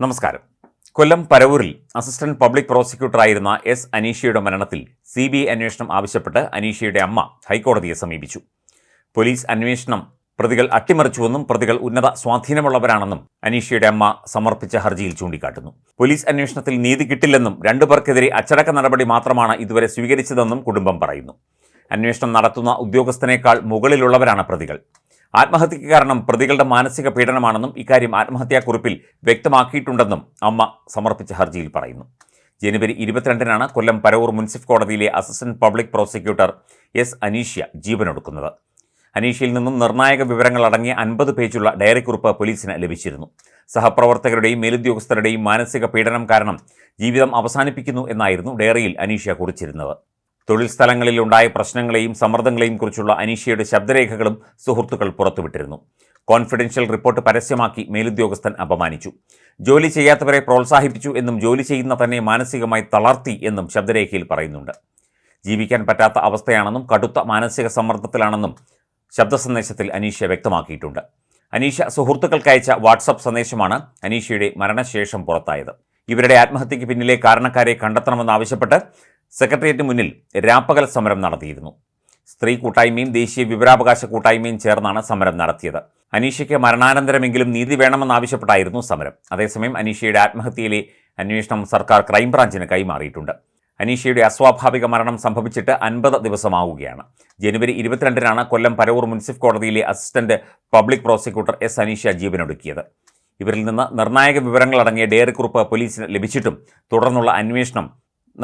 നമസ്കാരം. കൊല്ലം പരവൂരിൽ assistant public പ്രോസിക്യൂട്ടറായിരുന്ന എസ് അനീഷയുടെ മരണത്തിൽ സി ബി ഐ അന്വേഷണം ആവശ്യപ്പെട്ട് അനീഷയുടെ അമ്മ ഹൈക്കോടതിയെ സമീപിച്ചു. പോലീസ് അന്വേഷണം പ്രതികൾ അട്ടിമറിച്ചുവെന്നും പ്രതികൾ ഉന്നത സ്വാധീനമുള്ളവരാണെന്നും അനീഷയുടെ അമ്മ സമർപ്പിച്ച ഹർജിയിൽ ചൂണ്ടിക്കാട്ടുന്നു. പോലീസ് അന്വേഷണത്തിൽ നീതി കിട്ടില്ലെന്നും രണ്ടു രണ്ടുപേർക്കെതിരെ അച്ചടക്ക നടപടി മാത്രമാണ് ഇതുവരെ സ്വീകരിച്ചതെന്നും കുടുംബം പറയുന്നു. അന്വേഷണം നടത്തുന്ന ഉദ്യോഗസ്ഥനേക്കാൾ മുകളിലുള്ളവരാണ് പ്രതികൾ. ആത്മഹത്യയ്ക്ക് കാരണം പ്രതികളുടെ മാനസിക പീഡനമാണെന്നും ഇക്കാര്യം ആത്മഹത്യാക്കുറിപ്പിൽ വ്യക്തമാക്കിയിട്ടുണ്ടെന്നും അമ്മ സമർപ്പിച്ച ഹർജിയിൽ പറയുന്നു. ജനുവരി ഇരുപത്തിരണ്ടിനാണ് കൊല്ലം പരവൂർ മുൻസിഫ് കോടതിയിലെ assistant public prosecutor S Aneeshya ജീവനൊടുക്കുന്നത്. അനീഷയിൽ നിന്നും നിർണായക വിവരങ്ങൾ അടങ്ങിയ അൻപത് പേജുള്ള ഡയറി കുറിപ്പ് പോലീസിന് ലഭിച്ചിരുന്നു. സഹപ്രവർത്തകരുടെയും മേലുദ്യോഗസ്ഥരുടെയും മാനസിക പീഡനം കാരണം ജീവിതം അവസാനിപ്പിക്കുന്നു എന്നായിരുന്നു ഡയറിയിൽ അനീഷ്യ കുറിച്ചിരുന്നത്. തൊഴിൽ സ്ഥലങ്ങളിൽ ഉണ്ടായ പ്രശ്നങ്ങളെയും സമ്മർദ്ദങ്ങളെയും കുറിച്ചുള്ള അനീഷയുടെ ശബ്ദരേഖകളും സുഹൃത്തുക്കൾ പുറത്തുവിട്ടിരുന്നു. കോൺഫിഡൻഷ്യൽ റിപ്പോർട്ട് പരസ്യമാക്കി മേലുദ്യോഗസ്ഥൻ അപമാനിച്ചു. ജോലി ചെയ്യാത്തവരെ പ്രോത്സാഹിപ്പിച്ചു എന്നും ജോലി ചെയ്യുന്ന തന്നെ മാനസികമായി തളർത്തി എന്നും ശബ്ദരേഖയിൽ പറയുന്നുണ്ട്. ജീവിക്കാൻ പറ്റാത്ത അവസ്ഥയാണെന്നും കടുത്ത മാനസിക സമ്മർദ്ദത്തിലാണെന്നും ശബ്ദ സന്ദേശത്തിൽ അനീഷ വ്യക്തമാക്കിയിട്ടുണ്ട്. അനീഷ സുഹൃത്തുക്കൾക്കയച്ച വാട്സപ്പ് സന്ദേശമാണ് അനീഷയുടെ മരണശേഷം പുറത്തായത്. ഇവരുടെ ആത്മഹത്യയ്ക്ക് പിന്നിലെ കാരണക്കാരെ കണ്ടെത്തണമെന്നാവശ്യപ്പെട്ട് സെക്രട്ടേറിയറ്റിന് മുന്നിൽ രാപ്പകൽ സമരം നടത്തിയിരുന്നു. സ്ത്രീ കൂട്ടായ്മയും ദേശീയ വിവരാവകാശ കൂട്ടായ്മയും ചേർന്നാണ് സമരം നടത്തിയത്. അനീഷയ്ക്ക് മരണാനന്തരമെങ്കിലും നീതി വേണമെന്നാവശ്യപ്പെട്ടായിരുന്നു സമരം. അതേസമയം അനീഷയുടെ ആത്മഹത്യയിലെ അന്വേഷണം സർക്കാർ ക്രൈംബ്രാഞ്ചിന് കൈമാറിയിട്ടുണ്ട്. അനീഷയുടെ അസ്വാഭാവിക മരണം സംഭവിച്ചിട്ട് അൻപത് ദിവസമാവുകയാണ്. ജനുവരി ഇരുപത്തിരണ്ടിനാണ് കൊല്ലം പരവൂർ മുനിസിഫ് കോടതിയിലെ assistant public prosecutor S Aneesha ജീവനൊടുക്കിയത്. ഇവരിൽ നിന്ന് നിർണായക വിവരങ്ങളടങ്ങിയ ഡയറിക്കുറിപ്പ് പോലീസിന് ലഭിച്ചിട്ടും തുടർന്നുള്ള അന്വേഷണം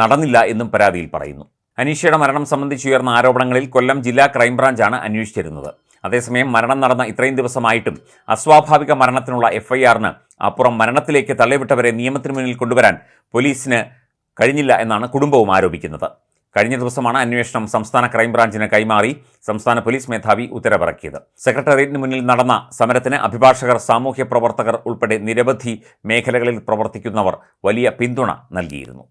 നടന്നില്ല എന്നും പരാതിയിൽ പറയുന്നു. അനീഷയുടെ മരണം സംബന്ധിച്ച് ഉയർന്ന ആരോപണങ്ങളിൽ കൊല്ലം ജില്ലാ ക്രൈംബ്രാഞ്ചാണ് അന്വേഷിച്ചിരുന്നത്. അതേസമയം മരണം നടന്ന ഇത്രയും ദിവസമായിട്ടും അസ്വാഭാവിക മരണത്തിനുള്ള എഫ്ഐആറിന് അപ്പുറം മരണത്തിലേക്ക് തള്ളിവിട്ടവരെ നിയമത്തിന് മുന്നിൽ കൊണ്ടുവരാൻ പോലീസിന് കഴിഞ്ഞില്ല എന്നാണ് കുടുംബവും ആരോപിക്കുന്നത്. കഴിഞ്ഞ ദിവസമാണ് അന്വേഷണം സംസ്ഥാന ക്രൈംബ്രാഞ്ചിന് കൈമാറി സംസ്ഥാന പോലീസ് മേധാവി ഉത്തരവിറക്കിയത്. സെക്രട്ടേറിയറ്റിന് മുന്നിൽ നടന്ന സമരത്തിന് അഭിഭാഷകർ സാമൂഹ്യ പ്രവർത്തകർ ഉൾപ്പെടെ നിരവധി മേഖലകളിൽ പ്രവർത്തിക്കുന്നവർ വലിയ പിന്തുണ നൽകിയിരുന്നു.